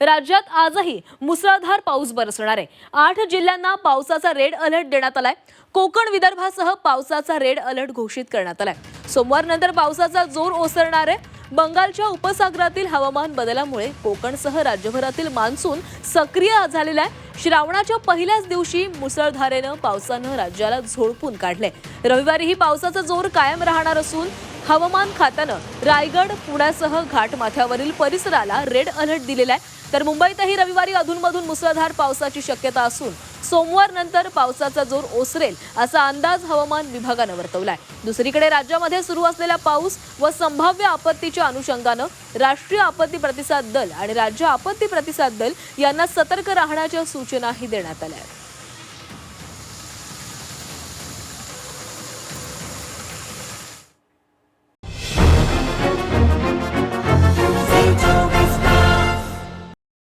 राज्यात आजही मुसळधार पाऊस बरसणार आहे. आठ जिल्ह्यांना पावसाचा रेड अलर्ट देण्यात आलाय. कोकण विदर्भासह पावसाचा रेड अलर्ट घोषित करण्यात आलाय. सोमवारनंतर पावसाचा जोर ओसरणार आहे. बंगालच्या उपसागरातील हवामान बदलामुळे कोकणसह राज्यभरातील मान्सून सक्रिय झालेला आहे. श्रावणाच्या पहिल्याच दिवशी मुसळधारेनं पावसानं राज्याला झोडपून काढले रविवारीही पावसाचा जोर कायम राहणार असून हवामान खात्यानं रायगड पुण्यासह घाटमाथ्यावरील परिसराला रेड अलर्ट दिलेला आहे. तर मुंबईतही रविवारी अधूनमधून मुसळधार पावसाची शक्यता असून सोमवार नंतर पावसाचा जोर ओसरेल असा अंदाज हवामान विभागानं वर्तवलाय. दुसरीकडे राज्यामध्ये सुरू असलेला पाऊस व संभाव्य आपत्तीच्या अनुषंगानं राष्ट्रीय आपत्ती प्रतिसाद दल आणि राज्य आपत्ती प्रतिसाद दल यांना सतर्क राहण्याच्या सूचनाही देण्यात आल्या आहेत.